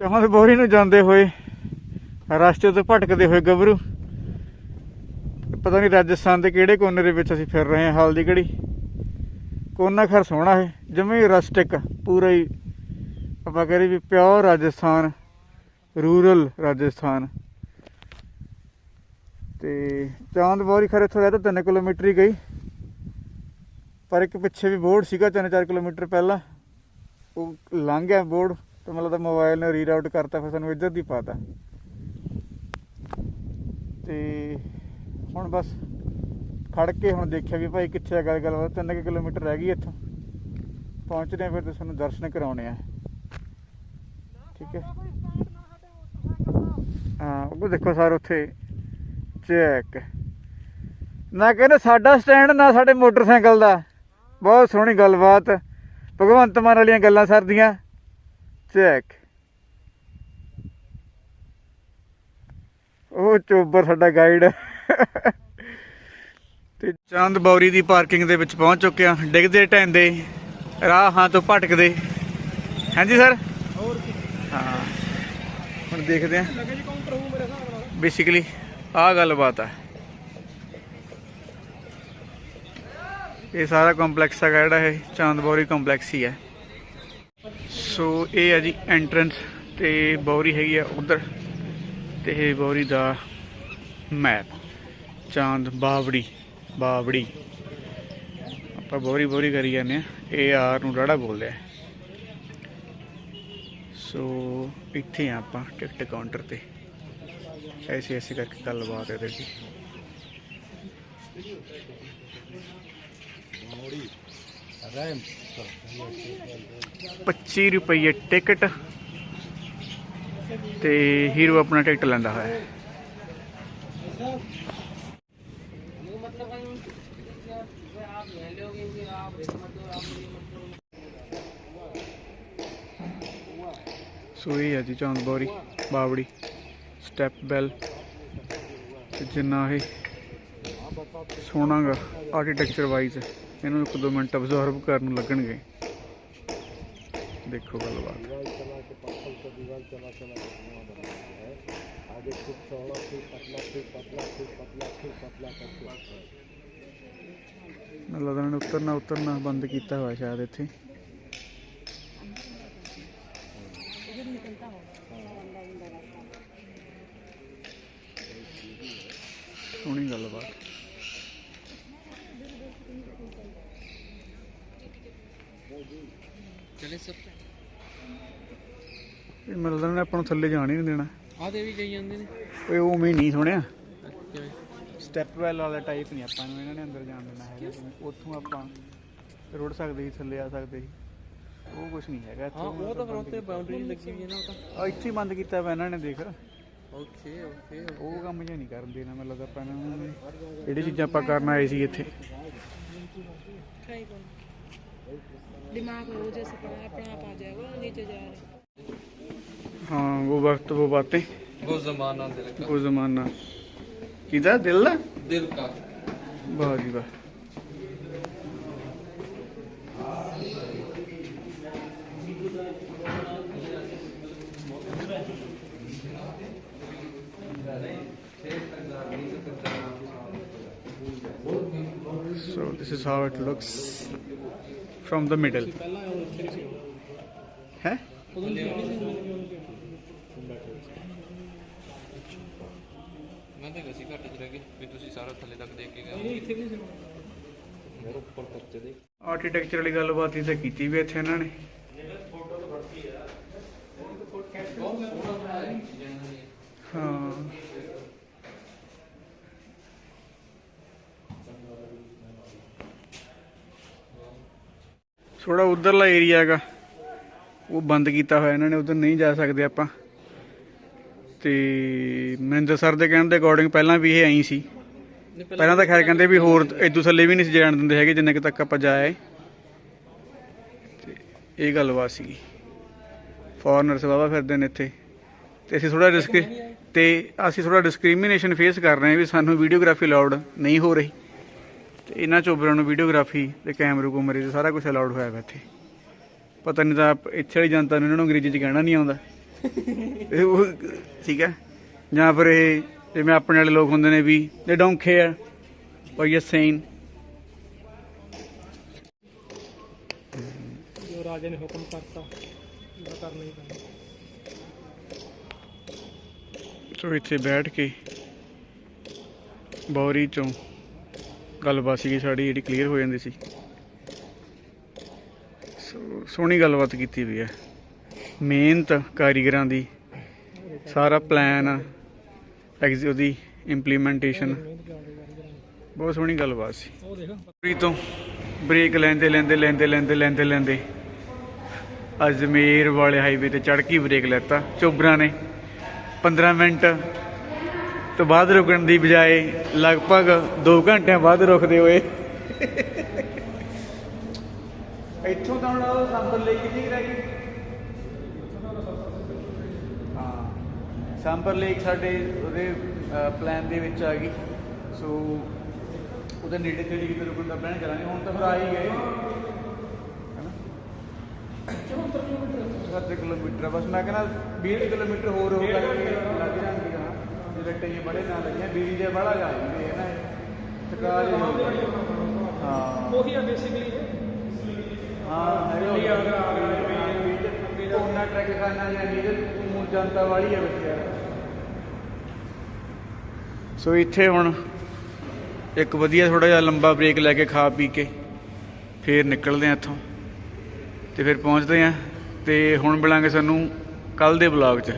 ਚਾਹਾਂ ਬੋਰੀ ਨੂੰ ਜਾਂਦੇ ਹੋਏ, ਰਸਤੇ ਤੋਂ ਭਟਕਦੇ ਹੋਏ ਗੱਭਰੂ। ਪਤਾ ਨਹੀਂ ਰਾਜਸਥਾਨ ਦੇ ਕਿਹੜੇ ਕੋਨੇ ਦੇ ਵਿੱਚ ਅਸੀਂ ਫਿਰ ਰਹੇ ਹਾਂ ਹਾਲ ਦੀ ਘੜੀ। ਕੋਨਾ ਖਰ ਸੋਹਣਾ ਹੈ ਜਿਵੇਂ ਹੀ ਰਸਟਿਕ ਪੂਰਾ ਹੀ। ਆਪਾਂ ਕਹਿੰਦੇ ਵੀ ਪਿਓਰ ਰਾਜਸਥਾਨ ਰੂਰਲ ਰਾਜਸਥਾਨ। ਤੇ ਚਾਂਦ ਬੋਰੀ ਖਰੇ ਇੱਥੋਂ ਰਹਿ ਤਾਂ 3 ਕਿਲੋਮੀਟਰ ਹੀ ਗਈ। ਪਰ ਇੱਕ ਪਿੱਛੇ ਵੀ ਬੋਰਡ ਸੀਗਾ 3-4 ਕਿਲੋਮੀਟਰ ਪਹਿਲਾਂ। ਉਹ ਲੰਘ ਗਿਆ ਬੋਰਡ। ਤੇ ਮਤਲਬ ਤਾਂ ਮੋਬਾਈਲ ਨੇ ਰੀਰਾਊਟ ਕਰਤਾ, ਫਿਰ ਸਾਨੂੰ ਇੱਧਰ ਦੀ ਪਾਤਾ ਤੇ ਹੁਣ ਬਸ ਖੜ ਕੇ ਹੁਣ ਦੇਖਿਆ ਵੀ ਭਾਈ ਕਿੱਥੇ ਆ ਗੱਲ ਗੱਲ 3 ਕਿਲੋਮੀਟਰ ਰਹਿ ਗਈ ਇੱਥੋਂ। ਪਹੁੰਚਦੇ ਆ ਫਿਰ ਤੁਹਾਨੂੰ ਦਰਸ਼ਨ ਕਰਾਉਣੇ ਆ। ਠੀਕ ਹੈ। ਹਾਂ, ਉਹ ਦੇਖੋ ਸਰ ਉੱਥੇ ਚੈੱਕ। ਨਾ ਕਹਿੰਦੇ ਸਾਡਾ ਸਟੈਂਡ ਨਾ ਸਾਡੇ ਮੋਟਰਸਾਈਕਲ ਦਾ। ਬਹੁਤ ਸੋਹਣੀ ਗੱਲਬਾਤ। ਭਗਵੰਤ ਮਾਨ ਵਾਲੀਆਂ ਗੱਲਾਂ ਸਰ ਦੀਆਂ। ਚੈੱਕ। ਉਹ ਚੋਬਰ ਸਾਡਾ ਗਾਈਡ ਤੇ ਚੰਦ ਬੌਰੀ ਦੀ ਪਾਰਕਿੰਗ ਦੇ ਵਿੱਚ ਪਹੁੰਚ ਚੁੱਕੇ ਆ ਡਿੱਗਦੇ ਢਹਿੰਦੇ ਰਾਹਾਂ ਤੋਂ ਭਟਕਦੇ। ਹਾਂਜੀ ਸਰ ਹਾਂ। ਹੁਣ ਦੇਖਦੇ ਆ ਬੇਸਿਕਲੀ ਆਹ ਗੱਲਬਾਤ ਆ। ਇਹ ਸਾਰਾ ਕੰਪਲੈਕਸ ਹੈਗਾ ਜਿਹੜਾ ਇਹ ਚਾਂਦਬੌਰੀ ਕੰਪਲੈਕਸ ਹੀ ਹੈ। ਸੋ ਇਹ ਹੈ ਜੀ ਐਂਟਰੈਂਸ ਤੇ ਬੌਰੀ ਹੈਗੀ ਆ ਉਧਰ ਤੇ ਇਹ ਬੌਰੀ ਦਾ ਮੈਪ ਚਾਂਦ, ਬਾਵੜੀ ਬਾਵੜੀ। ਆਪਾਂ ਬੌਰੀ ਬੌਰੀ ਕਰੀ ਜਾਂਦੇ ਆ ਇਹ ਆਰ ਨੂੰ ਰਾੜਾ ਬੋਲਦੇ ਆ। ਸੋ ਇੱਥੇ ਆ ਆਪਾਂ ਟਿਕਟ ਕਾਊਂਟਰ ਤੇ। ਐਸੀ ਐਸੀ ਕਰਕੇ ਗੱਲਬਾਤ ਹੈ ਇਹਦੀ 25 ਰੁਪਏ ਟਿਕਟ ਤੇ ਹੀਰੋ ਆਪਣਾ ਟਿਕਟ ਲੈਂਦਾ ਹੋਇਆ। ਹੈ ਸੋ ਇਹ ਹੈ ਜੀ ਚੌਂਦਬੌਰੀ ਬਾਵੜੀ ਸਟੈਪ ਬੈਲ ਤੇ ਜਿੰਨਾ ਇਹ ਸੋਹਣਾਗਾ ਆਰਕੀਟੈਕਚਰ ਵਾਈਜ਼ ਇਹਨੂੰ ਇੱਕ ਦੋ ਮਿੰਟ ਅਬਜ਼ਰਵ ਕਰਨ ਨੂੰ ਲੱਗਣਗੇ। ਦੇਖੋ ਗੱਲਬਾਤ ਮੈਨੂੰ ਲੱਗਦਾ ਇਹਨਾਂ ਨੇ ਉਤਰਨਾ ਉਤਰਨਾ ਬੰਦ ਕੀਤਾ ਹੋਇਆ ਸ਼ਾਇਦ ਇੱਥੇ। ਸੋਹਣੀ ਗੱਲਬਾਤ ਚਲੇ ਸਰ ਇਹ ਇਹਨਾਂ ਨੇ ਆਪਾਂ ਨੂੰ ਥੱਲੇ ਜਾਣ ਹੀ ਨਹੀਂ ਦੇਣਾ। ਆ ਵੀ ਜਾਈ ਜਾਂਦੇ ਨੇ। ਓਏ ਉਹ ਮੈਂ ਨਹੀਂ ਸੁਣਿਆ। ਸਟੈਪ ਵੈਲ ਵਾਲਾ ਟਾਈਪ ਨਹੀਂ ਆਪਾਂ ਨੂੰ ਇਹਨਾਂ ਨੇ ਅੰਦਰ ਜਾਣ ਦੇਣਾ ਹੈਗਾ। ਉੱਥੋਂ ਆਪਾਂ ਰੁੜ ਸਕਦੇ ਸੀ ਥੱਲੇ ਆ ਸਕਦੇ ਸੀ। ਉਹ ਕੁਝ ਨਹੀਂ ਹੈਗਾ ਇੱਥੇ ਹਾਂ ਉਹ ਤਾਂ ਫਿਰ ਉੱਤੇ ਬਾਉਂਡਰੀ ਲੱਗੀ ਹੋਈ ਹੈ ਨਾ ਉਹ ਤਾਂ। ਆ ਇੱਥੇ ਬੰਦ ਕੀਤਾ ਹੋਇਆ ਇਹਨਾਂ ਨੇ ਦੇਖ। ਓਕੇ ਓਕੇ ਉਹ ਕੰਮ ਜਿਹਾ ਨਹੀਂ ਕਰਨ ਦੇਣਾ ਮੈਨੂੰ ਲੱਗਦਾ ਨੂੰ ਜਿਹੜੀ ਚੀਜ਼ਾਂ ਆਪਾਂ ਕਰਨ ਆਏ ਸੀ ਇੱਥੇ। दिमाग में वो जैसे अपना आप आ जाएगा वो नीचे जा रहे हाँ वो वक्त वो बातें वो जमाना दिल का वो जमाना किधर दिल ना दिल का वाह जी वाह So this is how it looks. From the middle. ਹੈ ਮੈਂ ਤਾਂ ਗਸੀ ਘੱਟ ਚ ਰਹਿ ਗਏ ਵੀ ਤੁਸੀਂ ਸਾਰਾ ਥੱਲੇ ਤੱਕ ਦੇਖ ਕੇ ਗਏ ਇੱਥੇ ਵੀ ਸੀ ਹੋਰ ਉੱਪਰ ਤੱਕ ਦੇਖ ਆਰਕੀਟੈਕਚਰ ਵਾਲੀ ਗੱਲਬਾਤ ਹੀ ਤਾਂ ਕੀਤੀ ਵੀ ਇੱਥੇ ਇਹਨਾਂ ਨੇ। ਹਾਂ। ਥੋੜਾ ਉਧਰਲਾ ਏਰੀਆ ਹੈਗਾ। ਉਹ ਬੰਦ ਕੀਤਾ ਹੋਇਆ ਇਹਨਾਂ ਨੇ ਉਧਰ ਨਹੀਂ ਜਾ ਸਕਦੇ ਆਪਾਂ। ਤੇ ਮਨਿੰਦਰ ਸਰ ਦੇ ਕਹਿਣ ਦੇ ਅਕੋਰਡਿੰਗ ਪਹਿਲਾਂ ਵੀ ਇਹ ਐਂ ਸੀ। ਪਹਿਲਾਂ ਤਾਂ ਖੈਰ ਕਹਿੰਦੇ ਵੀ ਹੋਰ ਇਦੋਂ ਥੱਲੇ ਵੀ ਨਹੀਂ ਸੀ ਜਾਣ ਦਿੰਦੇ ਹੈਗੇ ਜਿੰਨੇ ਕੁ ਤੱਕ ਆਪਾਂ ਜਾਏ। ਤੇ ਇਹ ਗੱਲਬਾਤ ਸੀਗੀ। ਫੋਰਨਰਸ ਵਾਵਾ ਫਿਰਦੇ ਨੇ ਇੱਥੇ। ਤੇ ਅਸੀਂ ਥੋੜਾ ਰਿਸਕ ਤੇ ਅਸੀਂ ਥੋੜਾ ਡਿਸਕ੍ਰਿਮੀਨੇਸ਼ਨ ਫੇਸ ਕਰ ਰਹੇ ਹਾਂ ਵੀ ਸਾਨੂੰ ਵੀਡੀਓਗ੍ਰਾਫੀ ਅਲਾਉਡ ਨਹੀਂ ਹੋ ਰਹੀ। ਤੇ ਇਹਨਾਂ ਚੋਬਰਾਂ ਨੂੰ ਵੀਡੀਓਗ੍ਰਾਫੀ ਤੇ ਕੈਮਰੇ ਕੁਮਰੇ ਤੇ ਸਾਰਾ ਕੁਝ ਅਲਾਉਡ ਹੋਇਆ ਵਾ ਇੱਥੇ। ਪਤਾ ਨਹੀਂ ਤਾਂ ਇੱਥੇ ਵਾਲੀ ਜਨਤਾ ਨੂੰ ਇਹਨਾਂ ਨੂੰ ਅੰਗਰੇਜ਼ੀ ਚ ਕਹਿਣਾ ਨਹੀਂ ਆਉਂਦਾ। ਇਹ ਉਹ ਠੀਕ ਹੈ? ਜਾਂ ਫਿਰ ਇਹ ਜਿਵੇਂ ਆਪਣੇ ਵਾਲੇ ਲੋਕ ਹੁੰਦੇ ਨੇ ਵੀ ਦੇ don't care or you're saying. ਜੋ ਰਾਜੇ ਨੇ ਹੁਕਮ ਕਰਤਾ ਉਹ ਕਰਨਾ ਹੀ ਪੈਣਾ। ਸੋ ਇੱਥੇ ਬੈਠ ਕੇ ਬੌਰੀ ਚੋਂ ਗੱਲਬਾਤ ਸੀਗੀ, ਸਾਡੀ ਜਿਹੜੀ ਕਲੀਅਰ ਹੋ ਜਾਂਦੀ ਸੀ। ਸੋ, ਸੋਹਣੀ ਗੱਲਬਾਤ ਕੀਤੀ ਵੀ ਹੈ। ਮਿਹਨਤ, ਕਾਰੀਗਰਾਂ ਦੀ, ਸਾਰਾ ਪਲਾਨ ਐਗਜ਼ੀ ਉਹਦੀ ਇੰਪਲੀਮੈਂਟੇਸ਼ਨ ਬਹੁਤ ਸੋਹਣੀ ਗੱਲਬਾਤ ਸੀ। ਉਹ ਤੋਂ ਬ੍ਰੇਕ ਲੈਂਦੇ ਲੈਂਦੇ ਲੈਂਦੇ ਲੈਂਦੇ ਲੈਂਦੇ ਲੈਂਦੇ। ਅਜਮੇਰ ਵਾਲੇ ਹਾਈਵੇ ਤੇ ਚੜ੍ਹ ਕੇ ਬ੍ਰੇਕ ਲੈਤਾ। ਚੋਬਰਾਂ ਨੇ। 15 ਮਿੰਟ ਤੋਂ ਬਾਅਦ ਰੁਕਣ ਦੀ ਬਜਾਏ ਲਗਭਗ 2 ਘੰਟਿਆਂ ਬਾਅਦ ਰੁਕਦੇ ਹੋਏ। ਇੱਥੋਂ ਤਾਂ ਉਹ ਸੰਭਲ ਲਈ ਕਿੰਨੀ ਰਹਿ ਗਈ? ਹਾਂ। ਸੰਭਲ ਲੇਕ ਸਾਡੇ ਉਹਦੇ ਪਲਾਨ ਦੇ ਵਿੱਚ ਆ ਗਈ। ਸੋ ਉਹਦੇ ਨੇੜੇ ਤੇੜੇ ਕਿਤੇ ਰੁਕਣ ਦਾ ਪਲਾਨ ਕਰਾਂਗੇ। ਹੁਣ ਤਾਂ ਫਿਰ ਆ ਹੀ ਗਏ। ਹੈਨਾ? 70 ਕਿਲੋਮੀਟਰ। ਬਸ ਮੈਂ ਕਹਿੰਦਾ 20 ਕਿਲੋਮੀਟਰ ਹੋਰ ਹੋ ਕਰਕੇ ਲੱਗ ਜਾਂਦੀ ਜਿਹੜੇ ਟਈ ਬੜੇ ਨਾ ਲੱਗੀਆਂ ਬੀਜੀ ਦੇ ਬੜਾ ਜਾਂਦੇ ਹੈ ਨਾ ਟਕਾ ਜੇ ਹੋ। ਹਾਂ। ਉਹੀ ਆ ਬੇਸਿਕਲੀ ਹਾਂ ਹੈਗੀ ਆ। ਉਹਨਾਂ ਟਰੈਕ ਕਰਨਾ ਜਾਂ ਨੀਡਲ ਨੂੰ ਜਨਤਾ ਵਾਲੀ ਹੈ ਬੱਚਿਆ ਸੋ ਇੱਥੇ ਹੁਣ ਇੱਕ ਵਧੀਆ ਥੋੜਾ ਜਿਹਾ ਲੰਬਾ ਬ੍ਰੇਕ ਲੈ ਕੇ ਖਾ ਪੀ ਕੇ ਫੇਰ ਨਿਕਲਦੇ ਆ ਇੱਥੋਂ ਤੇ ਫਿਰ ਪਹੁੰਚਦੇ ਆ ਤੇ ਹੁਣ ਮਿਲਾਂਗੇ ਸਾਨੂੰ ਕੱਲ ਦੇ ਬਲੌਗ 'ਚ।